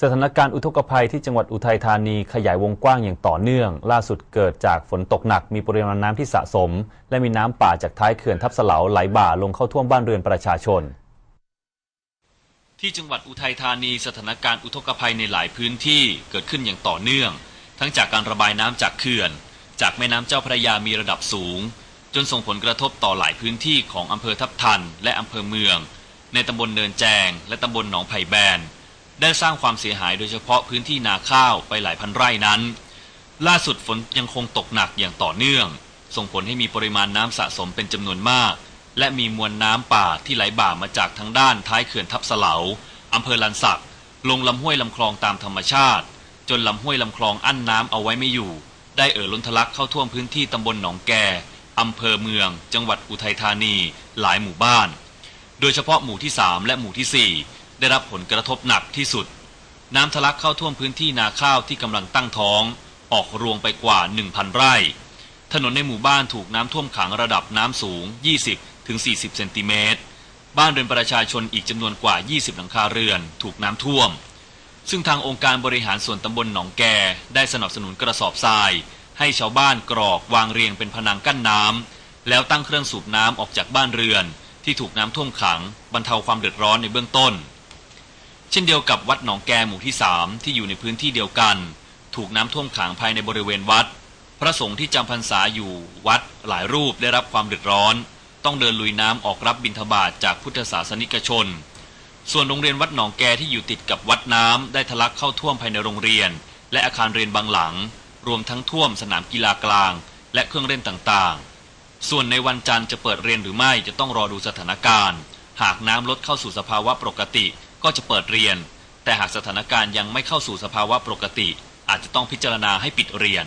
สถานการณ์อุทกภัยที่จังหวัดอุทัยธานีขยายวงกว้างอย่างต่อเนื่อง ล่าสุดเกิดจากฝนตกหนักมีปริมาณน้ำที่สะสม และมีน้ำป่าจากท้ายเขื่อนทับเสลาไหลบ่าลงเข้าท่วมบ้านเรือนประชาชน ที่จังหวัดอุทัยธานีสถานการณ์อุทกภัยในหลายพื้นที่เกิดขึ้นอย่างต่อเนื่อง ทั้งจากการระบายน้ำจากเขื่อน จากแม่น้ำเจ้าพระยามีระดับสูง จนส่งผลกระทบต่อหลายพื้นที่ของอำเภอทับทัน และอำเภอเมือง ในตำบลเนินแจง และตำบลหนองไผ่แบน ได้สร้างความเสียหายโดยเฉพาะพื้นที่นาข้าวไปหลายพันไร่นั้น ล่าสุดฝนยังคงตกหนักอย่างต่อเนื่อง ส่งผลให้มีปริมาณน้ำสะสมเป็นจำนวนมาก และมีมวลน้ำป่าที่ไหลบ่ามาจากทางด้านท้ายเขื่อนทับเสลาอำเภอลันสักลงลำห้วยลำคลองตามธรรมชาติ จนลำห้วยลำคลองอั้นน้ำเอาไว้ไม่อยู่ ได้เอ่อล้นทะลักเข้าท่วมพื้นที่ตำบลหนองแกอำเภอเมือง จังหวัดอุทัยธานี หลายหมู่บ้าน โดยเฉพาะหมู่ที่ 3 และหมู่ทีสี่4 ได้รับผลกระทบหนักที่สุด น้ำทะลักเข้าท่วมพื้นที่นาข้าวที่กำลังตั้งท้อง ออกรวงไปกว่า 1,000 ไร่ ถนนในหมู่บ้านถูกน้ำท่วมขังระดับน้ำสูง 20ถึง40 เซนติเมตร บ้านเรือนประชาชนอีกจำนวนกว่า 20 หลังคาเรือน ถูกน้ำท่วม ซึ่งทางองค์การบริหารส่วนตำบลหนองแกได้สนับสนุนกระสอบทราย ให้ชาวบ้านกรอกวางเรียงเป็นผนังกั้นน้ำแล้วตั้งเครื่องสูบน้ำออกจากบ้านเรือนที่ถูกน้ำท่วมขัง บรรเทาความเดือดร้อนในเบื้องต้น เช่นเดียวกับวัดหนองแกหมู่ที่สามที่อยู่ในพื้นที่เดียวกัน ถูกน้ำท่วมขังภายในบริเวณวัด พระสงฆ์ที่จำพรรษาอยู่วัดหลายรูปได้รับความเดือดร้อน ต้องเดินลุยน้ำออกรับบิณฑบาตจากพุทธศาสนิกชน ส่วนโรงเรียนวัดหนองแกที่อยู่ติดกับวัดน้ำได้ทะลักเข้าท่วมภายในโรงเรียน และอาคารเรียนบางหลัง รวมทั้งท่วมสนามกีฬากลาง และเครื่องเล่นต่างๆ ส่วนในวันจันทร์จะเปิดเรียนหรือไม่จะต้องรอดูสถานการณ์ หากน้ำลดเข้าสู่สภาวะปกติ ก็จะเปิดเรียน แต่หากสถานการณ์ยังไม่เข้าสู่สภาวะปกติ อาจจะต้องพิจารณาให้ปิดเรียน